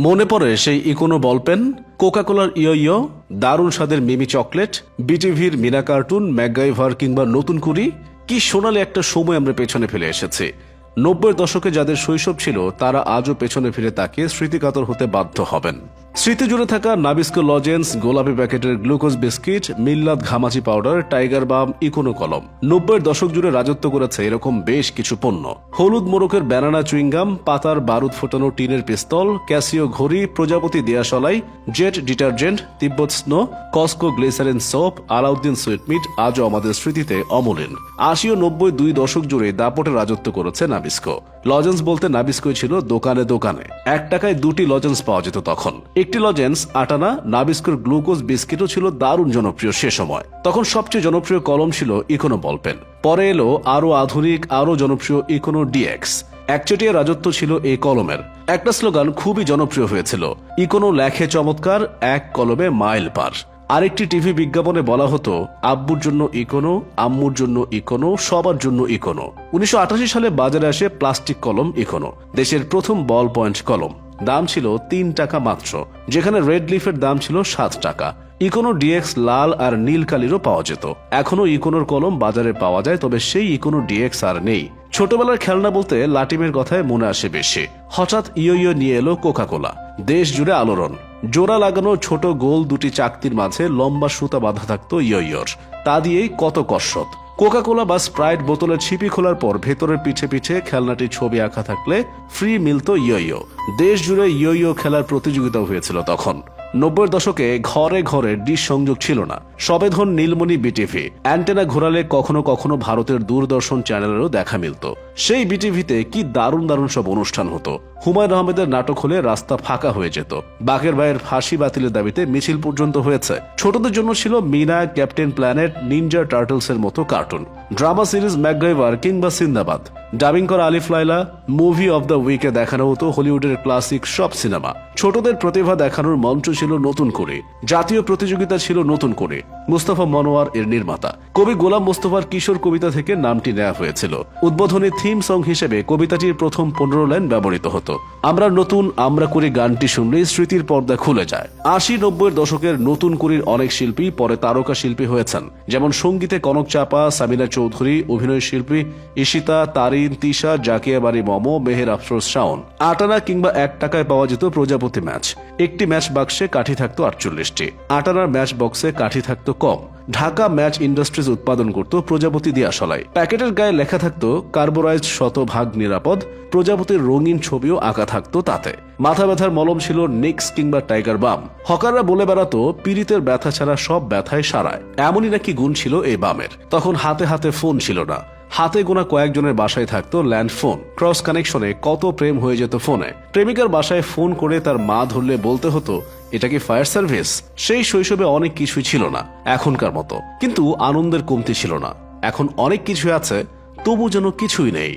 মনে পড়ে সেই ইকোনো বলপেন, কোকাকোলার ইয়ো ইয়ো দারুণ স্বাদের মিমি চকলেট, বিটিভির মিনা কার্টুন, ম্যাকগাইভার কিংবা নতুন কুড়ি, কি সোনালি একটা সময় আমরা পেছনে ফেলে এসেছি। নব্বই দশকে যাদের শৈশব ছিল, তারা আজও পেছনে ফিরে তাকিয়ে স্মৃতিকাতর হতে বাধ্য হবেন। স্মৃতি জুড়ে থাকা নাবিস্কো লজেন্স গোলাপি প্যাকেটের গ্লুকোজ বিস্কিট, মিল্লাত ঘামাচি পাউডার, টাইগার বাম, ইকোনো কলম। নব্বইয়ের দশক জুড়ে রাজত্ব করেছে এরকম বেশ কিছু পণ্য। হলুদ মোরকের ব্যানানা চুইংগাম, পাতার বারুদ ফোটানো টিনের পিস্তল, ক্যাসিও ঘড়ি, Projapoti দেয়াশলাই, Jet detergent, Tibbet snow, Cosco glycerine soap, Alauddin sweetmeat আজও আমাদের স্মৃতিতে অমলিন। আশি ও নব্বই দুই দশক জুড়ে দাপটে রাজত্ব করেছে নাবিস্কো। লজেন্স বলতে নাবিস্কোই ছিল দোকানে দোকানে। এক টাকায় দুটি লজেন্স পাওয়া যেত তখন। লজেন্স আটানা নাবিস্কোর গ্লুকোজ বিস্কিটও ছিল দারুণ জনপ্রিয় সে সময়। তখন সবচেয়ে জনপ্রিয় কলম ছিল ইকোনো বলপেন পরে এলো আরও আধুনিক আরও জনপ্রিয় ইকোনো ডিএক্স একচেটিয়া রাজত্ব ছিল এই কলমের। একটা স্লোগান খুবই জনপ্রিয় হয়েছিল, ইকোনো লেখে চমৎকার, এক কলমে মাইল পার। আরেকটি টিভি বিজ্ঞাপনে বলা হতো, আব্বুর জন্য ইকোনো, আম্মুর জন্য ইকোনো, সবার জন্য ইকোনো। উনিশশো আটাশি সালে বাজারে আসে প্লাস্টিক কলম ইকোনো, দেশের প্রথম বল পয়েন্ট কলম। দাম ছিল তিন টাকা মাত্র, যেখানে রেড লিফের দাম ছিল সাত টাকা। ইকোনো ডিএক্স লাল আর নীল কালিরও পাওয়া যেত। এখনও ইকোনোর কলম বাজারে পাওয়া যায়, তবে সেই ইকোনো ডিএক্স আর নেই। ছোটবেলার খেলনা বলতে লাটিমের কথায় মনে আসে বেশি। হঠাৎ ইয়ো ইয়ো নিয়ে এলো কোকা কোলা দেশ জুড়ে আলোড়ন। জোড়া লাগানো ছোট গোল দুটি চাকতির মাঝে লম্বা সুতা বাঁধা থাকতো ইয়ো ইয়োর। তা দিয়েই কত কসরত। কোকা কোলা বা স্প্রাইট বোতলের ছিপি খোলার পর ভেতরের পিছে পিছে খেলনাটির ছবি আঁকা থাকলে ফ্রি মিলত ইয়ো দেশ জুড়ে ইয়ো খেলার প্রতিযোগিতা হয়েছিল তখন। নব্বই দশকে ঘরে ঘরে ডিশ সংযোগ ছিল না। সবেধন নীলমণি বিটিভি অ্যান্টেনা ঘোরালে কখনো কখনো ভারতের দূরদর্শন চ্যানেলেরও দেখা মিলত। সেই বিটিভিতে কি দারুণ দারুণ সব অনুষ্ঠান হতো। হুমায়ুন আহমেদের নাটক হলে রাস্তা ফাঁকা হয়ে যেত। বাকের ভাইয়ের ফাঁসি বাতিলের দাবিতে মিছিল পর্যন্ত হয়েছে। ছোটদের জন্য ছিল Meena, Captain Planet, Ninja Turtles এর মতো কার্টুন। ড্রামা সিরিজ ম্যাকগাইভার কিংবা সিন্দাবাদ। ডাবিং করা আলিফ লাইলা মুভি অব দ্য উইকে দেখানো হতো হলিউডের ক্লাসিক সব সিনেমা। ছোটদের প্রতিভা দেখানোর মঞ্চ ছিল নতুন করে। জাতীয় প্রতিযোগিতা ছিল নতুন করে। মুস্তফা মনোয়ার এর নির্মাতা। কবি গোলাম মুস্তফার কিশোর কবিতা থেকে নামটি নেওয়া হয়েছিল। উদ্বোধনী থিম সং হিসেবে কবিতাটির প্রথম পনেরো লাইন ব্যবহৃত হতো। আমরা নতুন, আমরা করি গানটি শুনলেই স্মৃতির পর্দা খুলে যায়। আশি নব্বইয়ের দশকের নতুন করির অনেক শিল্পী পরে তারকা শিল্পী হয়েছেন। যেমন সঙ্গীতে কনক চাপা, সামিনা চৌধুরী, অভিনয় শিল্পী ঈশিতা তারিন তিশা, জাকিয়া বাড়ি মম, মেহের আফরোজ শাওন। আটানা কিংবা এক টাকায় পাওয়া যেত প্রজাপতি ম্যাচ। একটি ম্যাচ বাক্সে কাঠি থাকতো আটচল্লিশটি। আটানার ম্যাচ বক্সে কাঠি থাকতো কম। ঢাকা ম্যাচ ইন্ডাস্ট্রিজ উৎপাদন করত প্রজাপতি দিয়াশলায়। প্যাকেটের গায়ে লেখা থাকতো কার্বোরাইজ শতভাগ নিরাপদ, প্রজাপতির রঙিন ছবিও আঁকা থাকতো তাতে। মাথা ব্যথার মলম ছিল নিক্স কিংবা টাইগার বাম। হকাররা বলে বেড়াতো, পীড়িতের ব্যথা ছাড়া সব ব্যথায় সারায়। এমনই নাকি গুণ ছিল এই বামের। তখন হাতে হাতে ফোন ছিল না। হাতে গোনা কয়েকজনের বাসায় থাকতো ল্যান্ড ফোন। ক্রস কানেকশনে কত প্রেম হয়ে যেত ফোনে। প্রেমিকার বাসায় ফোন করে তার মা ধরলে বলতে হতো, এটা কি ফায়ার সার্ভিস? সেই শৈশবে অনেক কিছুই ছিল না, এখনকার মতো। কিন্তু আনন্দের কমতি ছিল না। এখন অনেক কিছু আছে, তবু যেন কিছুই নেই।